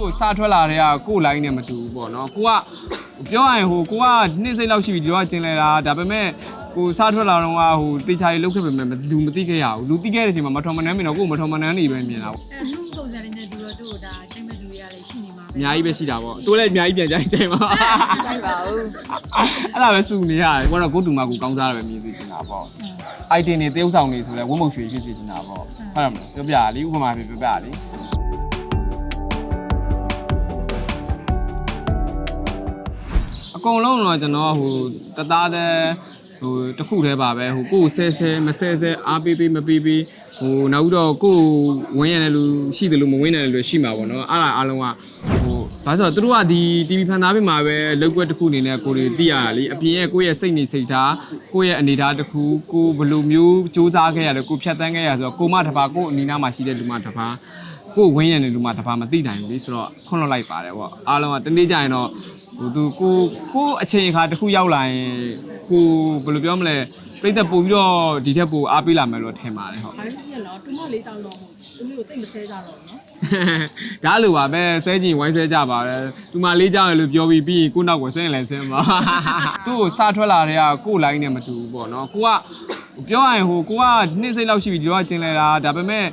ကိုစထွက်လာတဲ့ကကို့ line နဲ့မတူဘူးပေါ့နော်ကိုကပြောရရင်ဟိုကိုကနှစ်စိတ်လောက်ရှိပြီကျွန်တော်ကကျင်လဲတာဒါပေမဲ့ကိုစထွက်လာတော့ကဟိုတေချာကြီးလုတ်ခဲ့ပေမဲ့လူမသိခဲ့ရဘူးလူသိခဲ့တဲ့အချိန်မှာမထော်မနှမ်းမြင်တော့ကို့မထော်မနှမ်းနေပဲမြင်တာပေါ့အဲလူပုံစံလေးနဲ့ဒီလိုတို့ဒါချိန်မဲ့သူရလည်းရှိနေမှာပဲအများကြီးပဲရှိတာပေါ့တိုးလည်းအများကြီးပြန်ကြိုင်ကြိုင်ပါဆိုင်ပါဘူးအဲ့ဒါပဲစုနေရတယ်ကိုကတော့ကိုတူမကိုကောင်းစားရပဲမြင်သိချင်တာပေါ့ item တွေတရုပ်ဆောင်တွေဆိုလဲဝတ်မုတ်ရွှေဖြစ်စီချင်တာပေါ့ဟုတ်တယ်မလားပြောပြရလေဥပမာပြပြောပြရလေ အကုန်လုံးတော့ကျွန်တော်ဟိုတသားတဲ့ဟိုတစ်ခုတည်းပါပဲဟိုကိုယ်ဆဲဆဲမဆဲဆဲအားပေးပေးမပေးပေးဟိုနောက်တော့ကိုယ်ဝင်းရတဲ့လူရှိတယ်လို့မဝင်းတဲ့လူရှိမှာပေါ့နော်အဲ့ဒါအားလုံးကဟိုဒါဆိုတော့သူတို့ကဒီ TV ဖန်သားပေးမှာပဲလောက်ွက်တစ်ခုအနေနဲ့ကိုယ်တွေသိရတာလေအပြင်ရဲ့ကိုယ့်ရဲ့စိတ်နေစိတ်ထားကိုယ့်ရဲ့အနေထားတစ်ခုကိုယ်ဘယ်လိုမျိုးစူးစမ်းခဲ့ရတယ်ကိုယ်ဖြတ်သန်းခဲ့ရဆိုတော့ကိုမတစ်ပါးကိုယ်အနီးနားမှာရှိတဲ့လူမတစ်ပါးကိုယ်ဝင်းရတဲ့လူမှတစ်ပါးမသိနိုင်ဘူးလေဆိုတော့ခွန့်လွတ်လိုက်ပါတယ်ပေါ့အားလုံးကတနေ့ကျရင်တော့ ဟိုသူကိုကိုအချိန်အခါတစ်ခုရောက်လာရင်ကိုဘယ်လိုပြောမလဲပြိတ္တပို့ပြီးတော့ဒီထက်ပိုအားပေးလာမယ်လို့ထင်ပါတယ်ဟုတ်ဘာလို့ပြနော်တူမလေးတောင်းတော့ဦးလေးကိုသိမဆဲကြတော့နော်ဒါလိုပါပဲဆဲကြည့်ဝိုင်းဆဲကြပါပဲသူမလေးကြောက်ရလို့ပြောပြီးပြီးရင်ကိုနောက်ကိုဆင်းလဲဆင်းပါသူ့ကိုစထွက်လာတဲ့ကကို့ line နဲ့မတူဘူးပေါ့နော်ကိုက ပြောရရင်ဟိုကိုကနှစ်စိတ်လောက်ရှိပြီကျွန်တော်ကကျင်လဲတာဒါပေမဲ့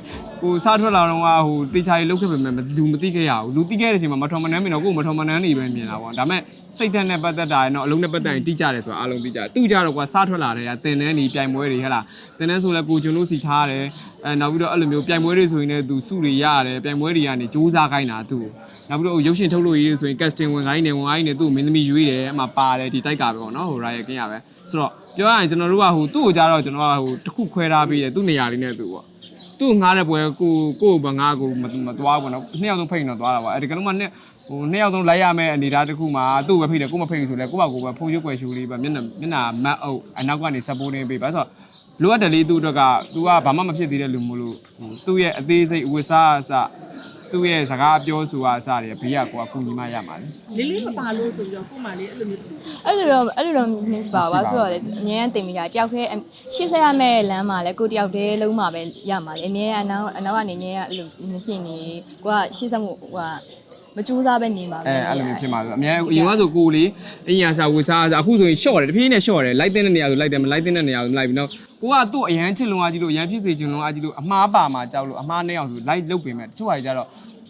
ကိုစထွက်လာတော့ကဟိုတေချာကြီးလုတ်ခဲ့ပေမဲ့လူမသိခဲ့ရဘူးလူသိခဲ့တဲ့အချိန်မှာမထော်မနှမ်းမြင်တော့ကို့မထော်မနှမ်းနေပဲမြင်တာပေါ့ဒါပေမဲ့ စိတ်ဓာတ်နဲ့ပတ်သက်တာရယ်နော်အလုံးနဲ့ပတ်သက်ရင်တိကျတယ်ဆိုတာအားလုံးတိကျတယ်သူကြတော့ကွာစထွက်လာတဲ့ကတင်တန်းနေပြိုင်ပွဲတွေဟဲ့လားတင်တန်းဆိုလဲကိုကျွန်တော်စီထားတယ်အဲနောက်ပြီးတော့အဲ့လိုမျိုးပြိုင်ပွဲတွေဆိုရင်လည်းသူစုတွေရတယ်ပြိုင်ပွဲတွေကနေစူးစမ်းခိုင်းတာသူ့ကိုနောက်ပြီးတော့ရုပ်ရှင်ထုတ်လို့ရေးဆိုရင် casting ဝင်ခိုင်းနေဝင်ခိုင်းနေသူ့ကိုမင်းသမီးရွေးတယ်အမှပါတယ်ဒီတိုက်ကပဲပေါ့နော်ဟို riot ကင်းရပဲဆိုတော့ပြောရရင်ကျွန်တော်တို့ကဟိုသူ့ကိုကြားတော့ကျွန်တော်ကဟိုတစ်ခုခွဲထားပြီးတယ်သူ့နေရာလေးနဲ့သူ့ပေါ့ သူ့ငားတဲ့ပွဲကိုကိုဘငားကိုမမသွားဘူးနော်နှစ်ယောက်သုံးဖိတ်တော့သွားတာပါအဲဒီကလုံးမနှစ်ဟိုနှစ်ယောက်သုံးလိုက်ရမယ့်အနေအထားတစ်ခုမှာသူ့ပဲဖိတ်တယ်ကိုမဖိတ်ဘူးဆိုလဲကိုယ့်ဘာကိုယ်ပဲဖုန်းရွက်ွယ်ရှူလေးပဲမျက်နှာမျက်နှာမတ်အုပ်အနောက်ကနေ support နေပေးပါဆိုတော့လိုအပ်တယ်လေသူ့အတွက်က तू ကဘာမှမဖြစ်သေးတဲ့လူမို့လို့ဟိုသူ့ရဲ့အသေးစိတ်အဝတ်စားအစ သူ့ရဲ့စကားပြောဆိုတာအစတွေဘေးကကိုကကူညီမရမှာလေလေးလေးမပါလို့ဆိုပြီးတော့ကို့မလေးအဲ့လိုမျိုးအဲ့လိုတော့အဲ့လိုတော့မပါပါဆိုတော့လေအမြဲတမ်းတင်မိတာတယောက်တည်းရှေ့ဆက်ရမယ့်လမ်းမှာလဲကိုတယောက်တည်းလုံးမှာပဲရမှာလေအမြဲအနောက်အနောက်ကနေအမြဲအဲ့လိုမဖြစ်နေကိုကရှေ့ဆက်မှုဟိုကမကြိုးစားပဲနေမှာပဲအဲအဲ့လိုမျိုးဖြစ်မှာဆိုအများအရင်ကဆိုကိုလေးအင်ညာစာဝတ်စားအခုဆိုရင်ရှော့တယ်တဖြည်းနဲ့ရှော့တယ်လိုက်တဲ့နေရာဆိုလိုက်တယ်မလိုက်တဲ့နေရာဆိုမလိုက်ဘူးနော် ကိုကသူ့အရန်ချစ်လုံအားကြီးလို့အရန်ဖြစ်စေချင်လုံအားကြီးလို့အမှားပါမှာကြောက်လို့အမှားနဲ့အောင်ဆိုလိုက်လုတ်ပင်မဲ့တချို့ဟာကြတော့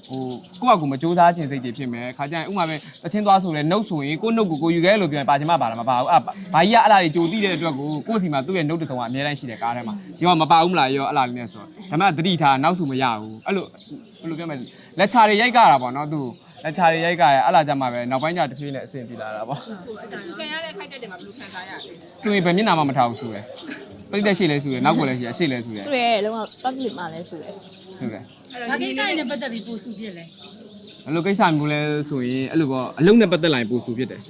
ဟိုကိုကကိုမစူးစားခြင်းစိတ်တွေဖြစ်မယ်ခါကျရင်ဥမာပဲတချင်းသွားဆိုလဲနှုတ်ဆိုရင်ကိုနှုတ်ကိုကိုယူခဲ့လို့ပြောရင်ပါချင်မှပါလားမပါဘူးအဘာကြီးကအဲ့လားတွေကြိုသိတဲ့အတွက်ကိုကိုစီမှာသူ့ရဲ့နှုတ်တဆုံကအများတန်းရှိတယ်ကားထဲမှာရောမပါဘူးမလားရောအဲ့လားလေးနဲ့ဆိုတော့ဒါမှတတိထားနောက်ဆိုမရဘူးအဲ့လိုဘယ်လိုပြောမလဲလက်ချာတွေရိုက်ကြတာပေါ့နော်သူလက်ချာတွေရိုက်ကြရအဲ့လားကြမှာပဲနောက်ပိုင်းကျတဖြည်းနဲ့အဆင်ပြေလာတာပေါ့ခံရတဲ့ခိုက်တဲ့တယ်မှာဘယ်လိုခံစားရလဲဆိုရင်ပဲမျက်နှာမှမထားဘူးဆိုတယ် ပြိတ္တရှိလဲဆိုတယ်နောက်ကိုလည်းရှိတယ်အရှိလဲဆိုတယ်ဆိုရဲလုံးဝ public မှာလဲဆိုရဲဆိုတယ်ဘာကိစ္စနဲ့ပတ်သက်ပြီးပို့စုပြစ်လဲအဲ့လိုကိစ္စမျိုးလဲဆိုရင်အဲ့လိုပေါ့အလုံးနဲ့ပတ်သက်လာရင်ပို့ဆူဖြစ်တယ်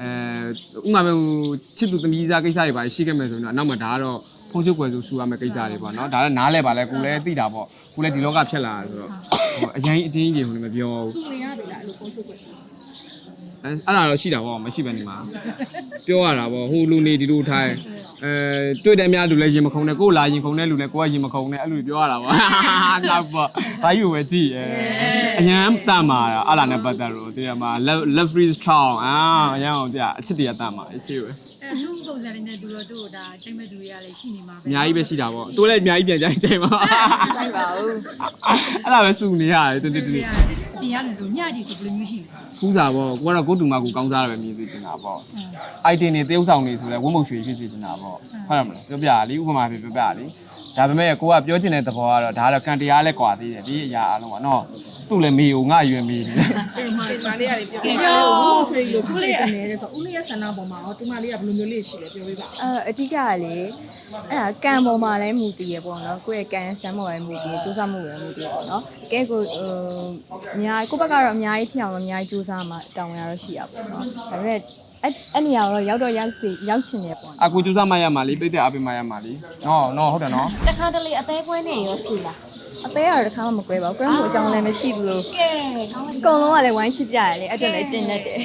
အဲဥမာပဲဟိုချစ်သူသမီးစားကိစ္စတွေပါရှိခဲ့မယ်ဆိုရင်တော့အနောက်မှာဒါကတော့ဖုန်းချုပ်ွယ်ဆိုဆူရမယ့်ကိစ္စတွေပေါ့နော်ဒါလည်းနားလဲပါလဲကိုလည်းသိတာပေါ့ကိုလည်းဒီလောကဖြတ်လာတာဆိုတော့ဟိုအရင်အတင်းကြီးတွေဟိုလည်းမပြောဘူးသူနေရပြီလားအဲ့လိုပုံရှုပ်ွက်ရှိအဲအဲ့ဒါတော့ရှိတာပေါ့မရှိဘဲနေမှာပြောရတာပေါ့ဟိုလူနေဒီလိုထိုင် အဲတွေ့တဲ့အများလူလည်းရင်မခုံနဲ့ကိုယ်လာရင်ခုံတဲ့လူလည်းကိုကရင်မခုံနဲ့အဲ့လိုပြောရတာပေါ့နောက်ပေါ့ဘာယူပဲကြည့်အဲအရန်တတ်မှာအဲ့လာနဲ့ပတ်သက်လို့တရားမှာ love free strong အာအရန်အောင်တရားအချစ်တရားတတ်မှာအေးဆေးပဲအဲလူပုံစံလေးနဲ့ဒီလိုတို့ဒါချိန်မဲ့သူရလည်းရှိနေမှာပဲအများကြီးပဲရှိတာပေါ့တိုးလည်းအများကြီးပြန်ကြိုင်ကြိုင်ပါဆိုင်ပါဘူးအဲ့ဒါပဲစုနေရတယ်တင်းတင်းတင်း ပြင်ရတယ်ဆိုညကြီးဆိုဘယ်လိုမျိုးရှိလဲဖူးစာပေါ့ကိုကတော့ကိုတူမကိုကောင်းစားရပဲမြည်စေချင်တာပေါ့ item တွေတရုပ်ဆောင်တွေဆိုလဲဝတ်မုတ်ရွှေဖြစ်စေချင်တာပေါ့ဟုတ်တယ်မလားပြောပြရလေဥပမာပြပြောပြရလေဒါပေမဲ့ကိုကပြောချင်တဲ့သဘောကတော့ဒါကတော့ကန်တရားလဲကွာသေးတယ်ဒီအရာအလုံးကနော် သူ့လည်းမေကိုငါရွယ်မေတယ်အဲ့မှာဒီမလေးရတယ်ပြောပြောဦးရွှေလို့ဖြစ်နေတယ်ဆိုဦးလေးရဲ့ဆန္ဒပေါ်မှာရောဒီမလေးကဘယ်လိုမျိုးလေးရှိလဲပြောပြပါအဲအဓိကကလေအဲ့ဒါကံပေါ်မှာလည်းမူတည်ရပေါ့နော်ကိုယ့်ရဲ့ကံစမ်းပေါ်လည်းမူတည်စူးစမ်းမှုလည်းမူတည်ပေါ့နော်တကယ်ကိုဟိုအများကိုယ့်ဘက်ကတော့အများကြီးဖြစ်အောင်အများကြီးစူးစမ်းမှတောင်းရတော့ရှိရပေါ့နော်ဒါပေမဲ့အဲ့အဲ့နေရာတော့ရောက်တော့ရောက်စီရောက်ချင်တယ်ပေါ့နော်အကူကျူးစားမရမှာလေပြိတ္တအပိမရမှာလေနော်နော်ဟုတ်တယ်နော်တခါတလေအသေးကွဲနေရောစီလား အသေးကတော့တစ်ခါမှမကွဲပါဘူးကွဲမှုအကြောင်းလည်းမရှိဘူးလို့ကဲကောင်းတယ်အကုန်လုံးကလည်းဝိုင်းချစ်ကြရတယ်လေအဲ့ဒါလည်းကျင့်တတ်တယ်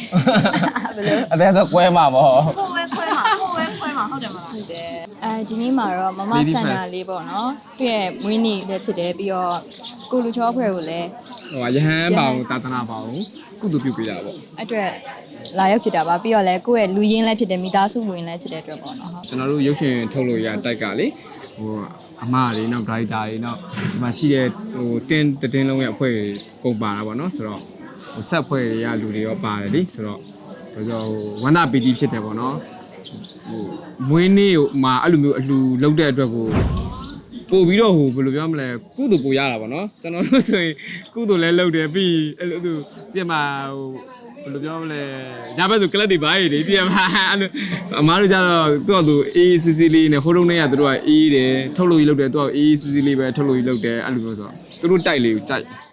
ဘယ်လိုအသေးဆိုကွဲမှာပေါ့ ကိုယ်ပဲခွဲမှာကိုယ်ပဲခွဲမှာဟုတ်တယ်မလားဟုတ်တယ်အဲဒီနေ့မှာတော့မမ Lady ဆန္ဒ first လေးပေါ့နော်သူ့ရဲ့မွေးနေ့လည်းဖြစ်တယ်ပြီးတော့ကိုလူချောဖွဲ့ကိုလည်းဟိုကယဟန်ပါအောင်တာသနာပါအောင်ကုသပြုပေးတာပေါ့အတွက်လာရောက်ဖြစ်တာပါပြီးတော့လည်းကိုယ့်ရဲ့လူရင်းလည်းဖြစ်တယ်မိသားစုဝင်လည်းဖြစ်တဲ့အတွက်ပေါ့နော်ဟုတ်ကျွန်တော်တို့ရုပ်ရှင်ထုတ်လို့ရတိုက်ကလေဟို အမတွေနောက်ဒရိုက်တာတွေနောက်ဒီမှာရှိတဲ့ဟိုတင်းတင်းလုံးရဲ့အဖွဲ့တွေကုန်ပါတာပေါ့နော်ဆိုတော့ဟိုဆက်ဖွဲ့တွေကလူတွေရောပါတယ်လေဆိုတော့ဒါကြောင့်ဟိုဝန္တာပီတီဖြစ်တယ်ပေါ့နော်ဟိုမွေးနေ့ဟိုမှာအဲ့လိုမျိုးအလှလုပ်တဲ့အတွက်ကိုပို့ပြီးတော့ဟိုဘယ်လိုပြောမလဲကုသိုလ်ပို့ရတာပေါ့နော်ကျွန်တော်တို့ဆိုရင်ကုသိုလ်လည်းလုပ်တယ်ပြီးအဲ့လိုသူပြင်မှာဟို ဘယ်လိုပြောမလဲညဘက်ဆိုကလပ်တွေပါရည်လေပြင်မှာအဲ့လိုအမားတို့ကျတော့သူ့အတူအေးစီစီလေးနဲ့ဟိုတုန်းကသူတို့ကအေးတယ်ထုတ်လို့ရလုပ်တယ်သူကအေးစီစီလေးပဲထုတ်လို့ရလုပ်တယ်အဲ့လိုမျိုးဆိုတော့သူတို့တိုက်လေးကိုကြိုက်တယ်